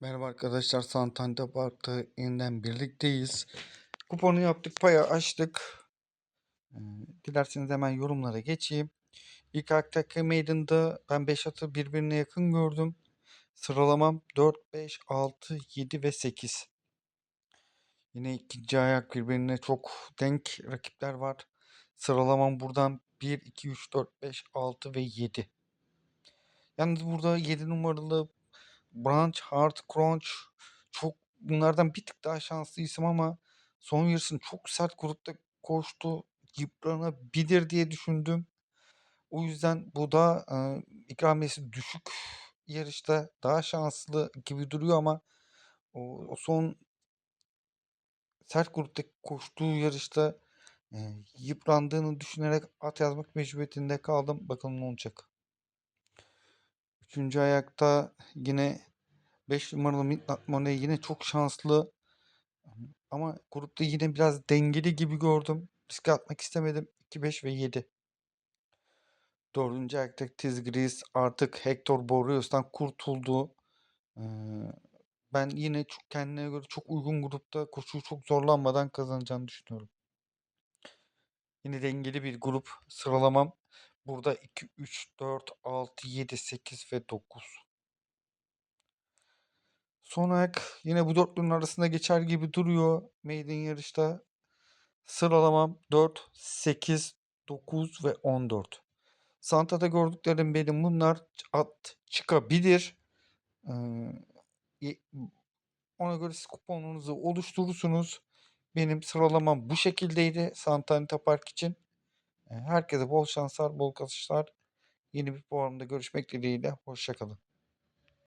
Merhaba arkadaşlar, Santander Park'ta yeniden birlikteyiz. Kuponu yaptık, paya açtık. Ee, dilerseniz hemen yorumlara geçeyim. İlk Aktaki Maiden'da ben 5 atı birbirine yakın gördüm. Sıralamam 4, 5, 6, 7 ve 8. Yine ikinci ayak birbirine çok denk rakipler var. Sıralamam buradan 1, 2, 3, 4, 5, 6 ve 7. Yalnız burada 7 numaralı Branch, Hard Crunch çok bunlardan bir tık daha şanslı isim ama son yarısını çok sert grupta koştu. Yıpranabilir diye düşündüm. O yüzden bu da e, ikramiyesi düşük yarışta daha şanslı gibi duruyor ama o, o son sert grupta koştuğu yarışta e, yıprandığını düşünerek at yazmak mecburiyetinde kaldım. Bakalım ne olacak. Üçüncü ayakta yine 5 numaralı Midnight Money yine çok şanslı. Ama grupta yine biraz dengeli gibi gördüm. Riske atmak istemedim. 2, 5 ve 7. Dördüncü ayakta Tizgris artık Hector Boreas'tan kurtuldu. Ee, ben yine çok kendine göre çok uygun grupta koşuyu çok zorlanmadan kazanacağını düşünüyorum. Yine dengeli bir grup sıralamam. Burada 2, 3, 4, 6, 7, 8 ve 9. Son ayak yine bu dörtlünün arasında geçer gibi duruyor maiden yarışta. Sıralamam 4, 8, 9 ve 14. Santa'da gördüklerim benim bunlar at çıkabilir. Ee, ona göre siz kuponunuzu oluşturursunuz. Benim sıralamam bu şekildeydi Santa Park için. Herkese bol şanslar, bol kazançlar. Yeni bir programda görüşmek dileğiyle. Hoşçakalın.